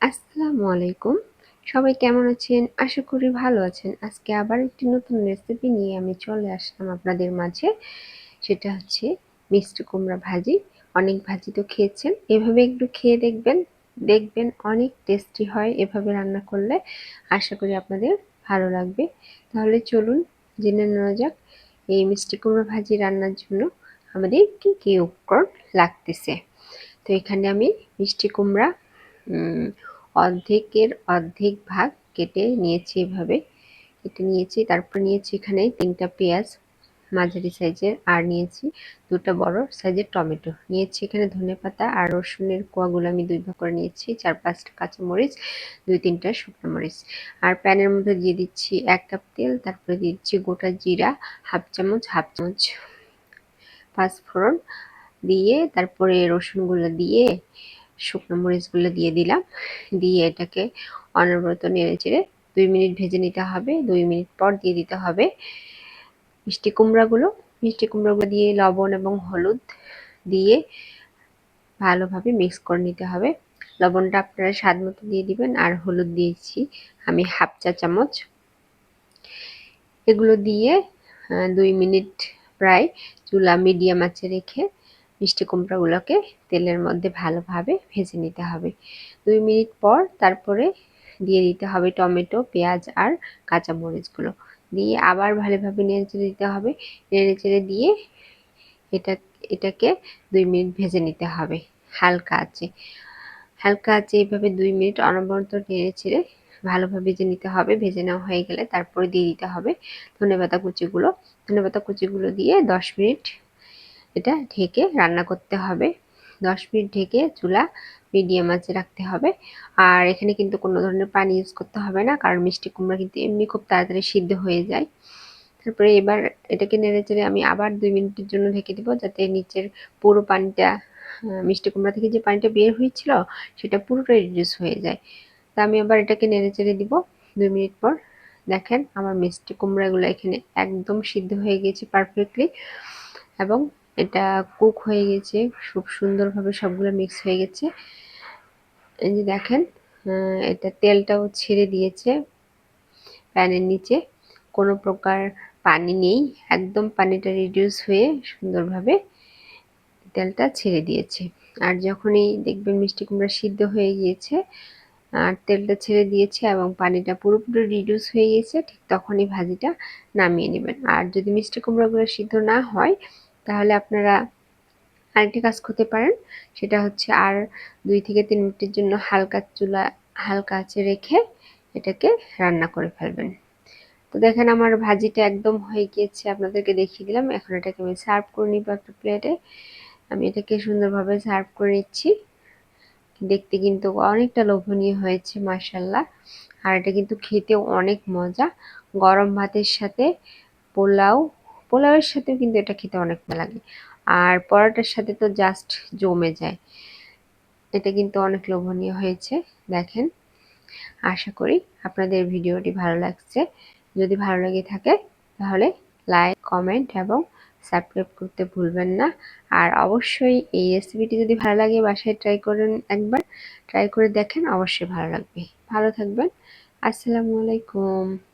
আসসালামু আলাইকুম। সবাই কেমন আছেন? আশা করি ভালো আছেন। আজকে আবার একটি নতুন রেসিপি নিয়ে আমি চলে আসলাম আপনাদের মাঝে। সেটা হচ্ছে মিষ্টি কুমড়া ভাজি। অনেক ভাজি তো খেয়েছেন। এভাবে একটু খেয়ে দেখবেন। দেখবেন অনেক টেস্টি হয় এভাবে রান্না করলে। আশা করি আপনাদের ভালো লাগবে। তাহলে চলুন জেনে নেওয়া যাক, এই মিষ্টি কুমড়া ভাজি রান্নার জন্য আমাদের কী কী উপকরণ লাগতেছে। তো এখানে আমি মিষ্টি কুমড়া অর্ধেকের অর্ধেক ভাগ কেটে নিয়েছি এভাবে। কেটে নিয়েছি, তারপর নিয়েছি এখানে তিনটা পেঁয়াজ, মাঝারি সাইজের আর নিয়েছি দুটো বড় সাইজের টমেটো। নিয়েছি এখানে ধনে পাতা আর রসুনের কোয়াগুলো আমি দুই ভাগ করে নিয়েছি, চার পাঁচটা কাঁচামরিচ, দুই তিনটা শুকনো মরিচ। আর প্যানের মধ্যে দিয়ে দিচ্ছি এক কাপ তেল, তারপরে দিচ্ছি গোটা জিরা, হাফ চামচ হাফ চামচ পাঁচফোড়ন দিয়ে, তারপরে রসুনগুলো দিয়ে শুকনো মরিচগুলো দিয়ে দিলাম। দিয়ে এটাকে অনবরত নেড়ে চেড়ে দুই মিনিট ভেজে নিতে হবে। দুই মিনিট পর দিয়ে দিতে হবে মিষ্টি কুমড়াগুলো। মিষ্টি কুমড়াগুলো দিয়ে লবণ এবং হলুদ দিয়ে ভালোভাবে মিক্স করে নিতে হবে। লবণটা আপনারা স্বাদ মতো দিয়ে দিবেন আর হলুদ দিয়েছি আমি হাফ চা চামচ। এগুলো দিয়ে দুই মিনিট প্রায় চুলা মিডিয়াম আঁচে রেখে মিষ্টি কুমড়াগুলোকে তেলের মধ্যে ভালোভাবে ভেজে নিতে হবে। দুই মিনিট পর তারপরে দিয়ে দিতে হবে টমেটো, পেঁয়াজ আর কাঁচামরিচগুলো। দিয়ে আবার ভালোভাবে নেড়ে চেড়ে দিতে হবে। নেড়ে চেড়ে দিয়ে এটা, এটাকে দুই মিনিট ভেজে নিতে হবে। হালকা আছে হালকা আছে এইভাবে দুই মিনিট অনবরত নেড়ে চেড়ে ভালোভাবে ভেজে নিতে হবে। ভেজে নেওয়া হয়ে গেলে তারপরে দিয়ে দিতে হবে ধনেপাতা কুচিগুলো। ধনেপাতা কুচিগুলো দিয়ে দশ মিনিট এটা ঢেকে রান্না করতে হবে। দশ মিনিট ঢেকে চুলা মিডিয়াম আঁচে রাখতে হবে। আর এখানে কিন্তু কোনো ধরনের পানি ইউজ করতে হবে না, কারণ মিষ্টি কুমড়া কিন্তু এমনি খুব তাড়াতাড়ি সিদ্ধ হয়ে যায়। তারপরে এবার এটাকে নেড়ে চেড়ে আমি আবার দুই মিনিটের জন্য ঢেকে দেবো, যাতে নিচের পুরো পানিটা মিষ্টি কুমড়া থেকে যে পানিটা বের হয়েছিল, সেটা পুরোটাই রিডিউস হয়ে যায়। তা আমি আবার এটাকে নেড়ে চেড়ে দিব দুই মিনিট পর। দেখেন আমার মিষ্টি কুমড়াগুলো এখানে একদম সিদ্ধ হয়ে গেছে পারফেক্টলি এবং এটা কুক হয়ে গেছে, খুব সুন্দরভাবে সবগুলো মিক্স হয়ে গেছে। এই যে দেখেন এটা তেলটাও ছেড়ে দিয়েছে প্যানের নিচে। কোনো প্রকার পানি নেই, একদম পানিটা রিডিউস হয়ে সুন্দরভাবে তেলটা ছেড়ে দিয়েছে। আর যখনই দেখবেন মিষ্টি কুমড়া সিদ্ধ হয়ে গিয়েছে, আর তেলটা ছেড়ে দিয়েছে এবং পানিটা পুরোপুরি রিডিউস হয়ে গিয়েছে ঠিক তখনই ভাজিটা নামিয়ে নেবেন। আর যদি মিষ্টি কুমড়াগুলো সিদ্ধ না হয় তাহলে আপনারা আরেকটি কাজ করতে পারেন। সেটা হচ্ছে আর দুই থেকে তিন মিনিটের জন্য হালকা চুলা, হালকা আঁচে রেখে এটাকে রান্না করে ফেলবেন। তো দেখেন আমার ভাজিটা একদম হয়ে গিয়েছে, আপনাদেরকে দেখিয়ে দিলাম। এখন এটাকে আমি সার্ভ করে নিব একটা প্লেটে। আমি এটাকে সুন্দরভাবে সার্ভ করে নিচ্ছি। দেখতে কিন্তু অনেকটা লোভনীয় হয়েছে মার্শাল্লাহ আর এটা কিন্তু খেতেও অনেক মজা। গরম ভাতের সাথে পোলাও পোলাওয়ের সাথেও কিন্তু এটা খেতে অনেক ভালো লাগে। আর পরোটার সাথে তো জাস্ট জমে যায়। এটা কিন্তু অনেক লোভনীয় হয়েছে, দেখেন। আশা করি আপনাদের ভিডিওটি ভালো লাগছে। যদি ভালো লেগে থাকে, তাহলে লাইক কমেন্ট এবং সাবস্ক্রাইব করতে ভুলবেন না। আর অবশ্যই এই রেসিপিটি যদি ভালো লাগে, বাসায় ট্রাই করেন একবার। ট্রাই করে দেখেন, অবশ্যই ভালো লাগবে। ভালো থাকবেন। আসসালামু আলাইকুম।